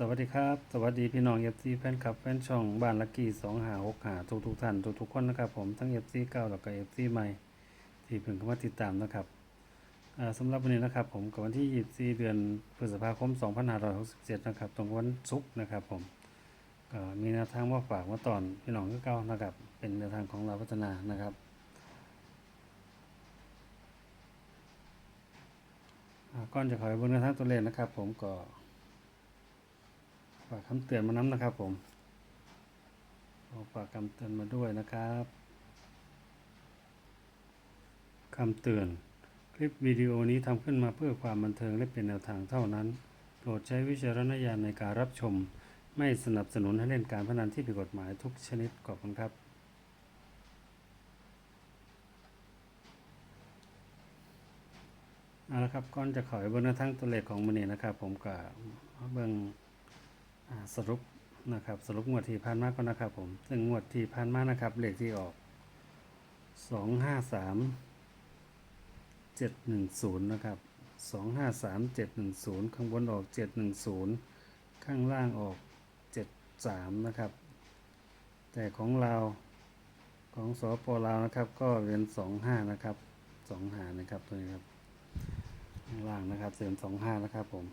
สวัสดีครับ สวัสดีพี่น้องเอฟซีแฟนคลับแฟนช่องบ้านลักกี้สองหาหกหาทุกทุกท่านทุกทุกคนนะครับผมทั้งเอฟซีเก่าแล้วก็เอฟซีใหม่ ที่เพิ่งเข้ามาติดตามนะครับอ่าสำหรับวันนี้นะครับผมกับวันที่24 เดือนพฤษภาคม2567นะครับตรงวันศุกร์นะครับผมก็มีแนวทางมาฝากมาตอนพี่น้องก็เก่านะครับเป็นแนวทางของเราพัฒนานะครับก่อนจะขอให้เบนแนวทางตัวเลขนะครับ ผมก็ ฝากคำเตือนมาน้ำนะครับผมฝากคำเตือนมาด้วยนะครับคำเตือน คลิปวิดีโอนี้ทำขึ้นมาเพื่อความบันเทิงและเป็นแนวทางเท่านั้น โปรดใช้วิจารณญาณในการรับชม ไม่สนับสนุนให้เล่นการพนันที่ผิดกฎหมายทุกชนิดขอบคุณครับเอาละครับก่อนจะขอให้เบนแนวทางตัวเลขของมันนี้นะครับ ผมก็เบิงอ่า สรุปนะครับสรุปงวดที่ผ่านมาก็นะครับผมซึ่งงวดที่ผ่านมานะครับเลขที่ออกสองห้าสามเจ็ดหนึ่งศูนย์นะครับสองห้าสามเจ็ดหนึ่งศูนย์ข้างบนออกเจ็ดหนึ่งศูนย์ข้างล่างออกเจ็ดสามนะครับ แต่ของเราของสปลาวนะครับ ก็เป็นสองห้านะครับสองหานะครับตัวนี้ครับข้างล่างนะครับเสริมสองห้านะครับผม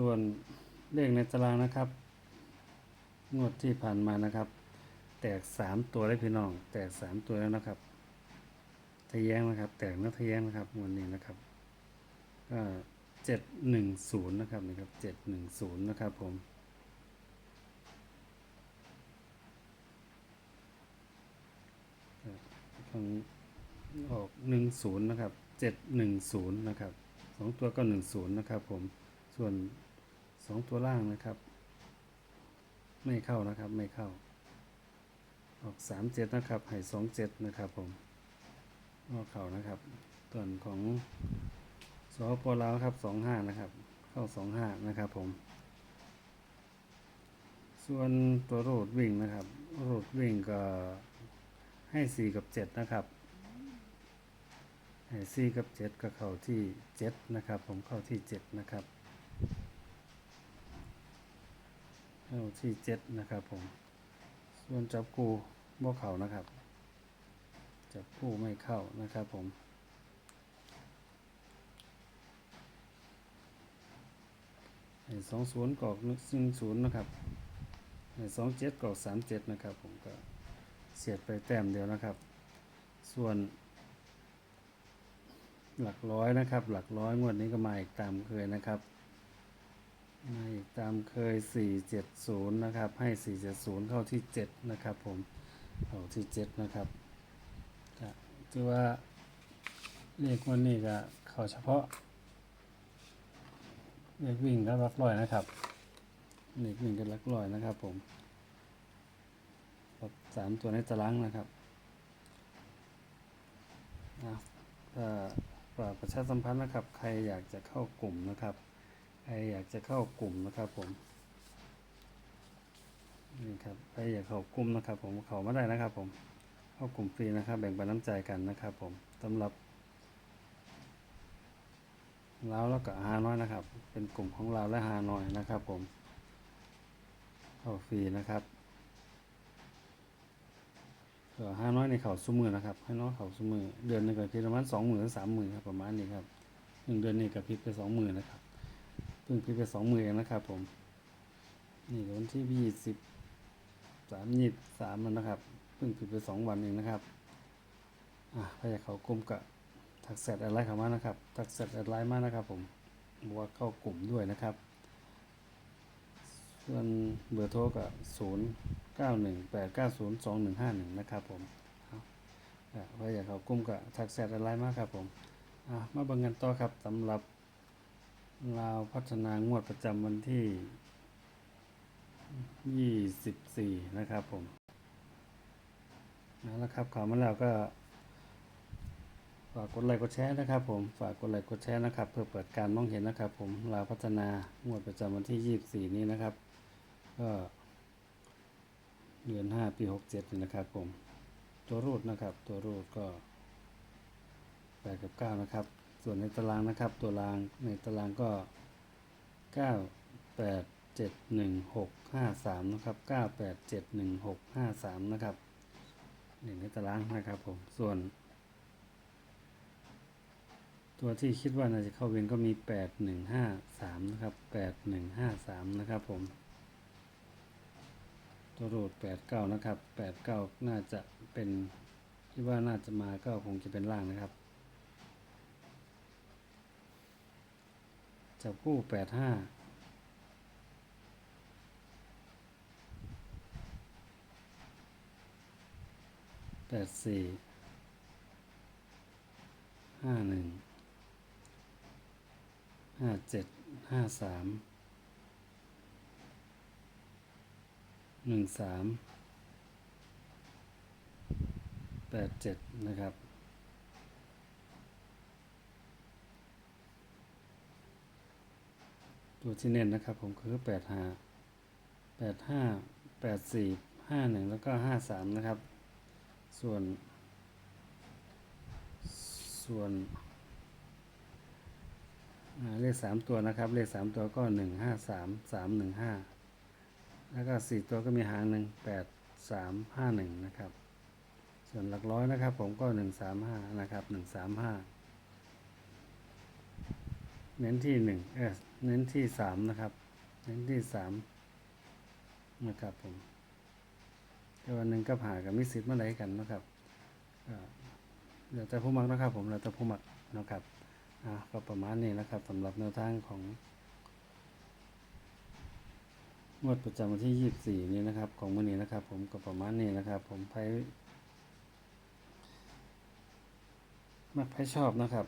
ส่วนเลขในตารางนะครับ งวดที่ผ่านมานะครับ แตกสามตัวได้พี่น้อง แตกสามตัวแล้วนะครับทะแยงนะครับ แตกนักทะแยงนะครับวันนี้นะครับก็เจ็ดหนึ่งศูนย์นะครับนี่ครับเจ็ดหนึ่งศูนย์นะครับผมของออกหนึ่งศูนย์นะครับเจ็ดหนึ่งศูนย์นะครับสองตัวก็หนึ่งศูนย์นะครับผมส่วน สองตัวล่างนะครับ ไม่เข้านะครับไม่เข้า ออกสามเจ็ดนะครับให้สองเจ็ดนะครับผมออกเข่านะครับส่วนของสปลาวครับสองห้านะครับ เข้าสองห้านะครับผม ส่วนตัวโรดวิ่งนะครับโรดวิ่งก็ให้สี่กับเจ็ดนะครับให้สี่กับเจ็ดก็เข้าที่เจ็ดนะครับ ผมเข้าที่เจ็ดนะครับ เข้าที่เจ็ดนะครับผม ส่วนจับกูบ่เข่านะครับ จับกูไม่เข้านะครับผมให้สองศูนย์กอกหนึ่งศูนย์นะครับให้สองเจ็ดกอกสามเจ็ดนะครับผมก็เสียดไปแต้มเดียวนะครับ ส่วน หลักร้อยนะครับ หลักร้อยงวดนี้ก็มาอีกตามเคยนะครับ มาอีกตามเคย 470 นะครับ ให้ 470 เข้าที่ 7 นะครับผมเข้าที่ 7 นะครับก็ถือว่าเลขวันนี้ก็เข้าเฉพาะเลขวิ่งกับหลักร้อยนะครับเลขวิ่งกับหลักร้อยนะครับผมสามตัวในตารางนะครับอะก็ฝากประชาสัมพันธ์นะครับ ใครอยากจะเข้ากลุ่มนะครับ ใครอยากจะเข้ากลุ่มนะครับผมนี่ครับใครอยากเข้ากลุ่มนะครับ ผมเข้ามาได้นะครับ ผมเข้ากลุ่มฟรีนะครับ แบ่งปันน้ำใจกันนะครับ ผมสำหรับเราแล้วก็ฮาน้อยนะครับ เป็นกลุ่มของเราและฮาน้อยนะครับ ผมเข้าฟรีนะครับเออห้าน้อยในเขาซุ้มือนะครับห้าน้อยเขาซุ้มือเดือนหนึงก็พิดประมาณสองหมื่นสามหมื่นครับประมาณนี้ครับหนึ่งเดือนนี้ก็พิดไปสองหมื่นนะครับ เพิ่งพิดไปสองหมื่นเองนะครับผม นี่วันที่ยี่สิบสามยี่สามแล้วนะครับ เพิ่งพิดไปสองวันเองนะครับ อะถ้ายาเขากลุ่มก็ทักแซดอะไรเขามานะครับ ทักแซดอะไรมากนะครับ ผมบอกว่าเข้ากลุ่มด้วยนะครับ ส่วนเบอร์โทรก็ศูนย์เก้าหนึ่งแปดเก้าศูนย์สองหนึ่งห้าหนึ่งนะครับผมอะถ้ายาเขากลุ่มก็ทักแซดอะไรมากครับผม อะมาบิ่งกันต่อครับสำหรับ ลาวพัฒนางวดประจำวันที่ 24 นะครับผมนั่นแหละครับข่าวมาแล้วก็ ฝากกดไลค์กดแชร์นะครับ ผมฝากกดไลค์กดแชร์นะครับ เพื่อเปิดการมองเห็นนะครับ ผมลาวพัฒนางวดประจำวันที่ 24 นี้นะครับ ก็เดือน 5 ปี 67นี่นะครับ ผมตัวรูดนะครับ ตัวรูดก็แปดกับเก้านะครับ ส่วนในตารางนะครับ ตัวรางในตารางก็เก้าแปดเจ็ดหนึ่งหกห้าสามนะครับเก้าแปดเจ็ดหนึ่งหกห้าสามนะครับนี่ในตารางนะครับผม ส่วน ตัวที่คิดว่าน่าจะเข้าเวนก็มีแปดหนึ่งห้าสามนะครับแปดหนึ่งห้าสามนะครับผม ตัวรูดแปดเก้านะครับแปดเก้าน่าจะเป็นคิดว่าน่าจะมาก็คงจะเป็นล่างนะครับ จับคู่แปดห้าแปดสี่ห้าหนึ่งห้าเจ็ดห้าสามหนึ่งสามแปดเจ็ดนะครับ ตัวที่เน้นนะครับผมคือแปดห้าแปดห้าแปดสี่ห้าหนึ่งแล้วก็ห้าสามนะครับ ส่วน ส่วนเลขสามตัวนะครับ เลขสามตัวก็หนึ่งห้าสามสามหนึ่งห้าแล้วก็สี่ตัวก็มีหางหนึ่งแปดสามห้าหนึ่งนะครับ ส่วนหลักร้อยนะครับ ผมก็หนึ่งสามห้านะครับหนึ่งสามห้า เน้นที่หนึ่งเออเน้นที่สามนะครับ เน้นที่สามนะครับผมแต่วันหนึ่งก็ผ่ากับมิสซิตเมื่อไรกันนะครับเดี๋ยวแต่ผู้มักนะครับ ผมเราจะผู้มักนะครับอ่าก็ประมาณนี้นะครับสำหรับแนวทางของงวดประจำวันที่ยี่สิบสี่นี้นะครับ ของมื้อนี้นะครับ ผมก็ประมาณนี้นะครับ ผมไปมักไปชอบนะครับ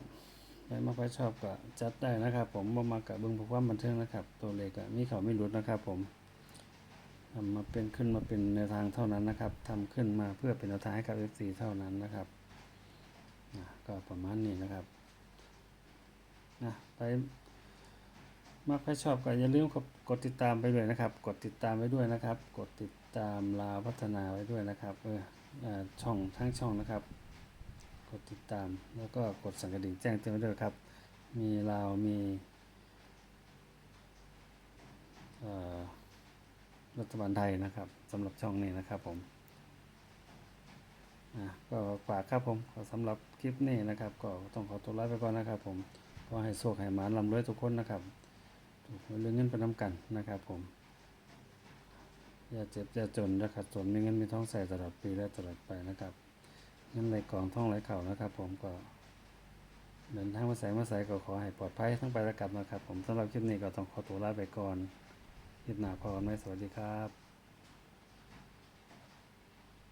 ใครมาไปชอบก็จัดได้นะครับ ผมบ่มากับเบิ้งพราะความบันเทิงนะครับ ตัวเลขก็มีเขาไม่หลุดนะครับผมทำมาเป็นขึ้นมาเป็นแนวทางเท่านั้นนะครับทำขึ้นมาเพื่อเป็นแนวทางให้กับ FC เท่านั้นนะครับก็ประมาณนี้นะครับนะไปมากไปชอบก็อย่าลืมกดติดตามไปด้วยนะครับ กดติดตามไว้ด้วยนะครับ กดติดตามลาวพัฒนาไว้ด้วยนะครับเออช่องทั้งช่องนะครับ กดติดตาม แล้วก็กดสั่นกระดิ่งแจ้งเตือนด้วยครับ มีลาวมีรัฐบาลไทยนะครับสำหรับช่องนี้นะครับผมก็ฝากครับผมสำหรับคลิปนี้นะครับ ก็ต้องขอตัวลาไปก่อนนะครับ ผมขอให้โชคให้หมานลำรวยทุกคนนะครับถูกหวยเรื่องเงินไปน้ำกันนะครับผม อย่าเจ็บอย่าจนนะครับจนมีเงินมีท้องใส่ตลอดปีและตลอดไปนะครับ นั่นไหลกองท่องไหลเข่านะครับผมก็เดินทางมาใส่มาใส่ก็ขอให้ปลอดภัยทั้งไปและกลับนะครับ ผมสำหรับคลิปนี้ก็ต้องขอตัวลาไปก่อนคลิปหน้าพอกันไหมสวัสดีครับ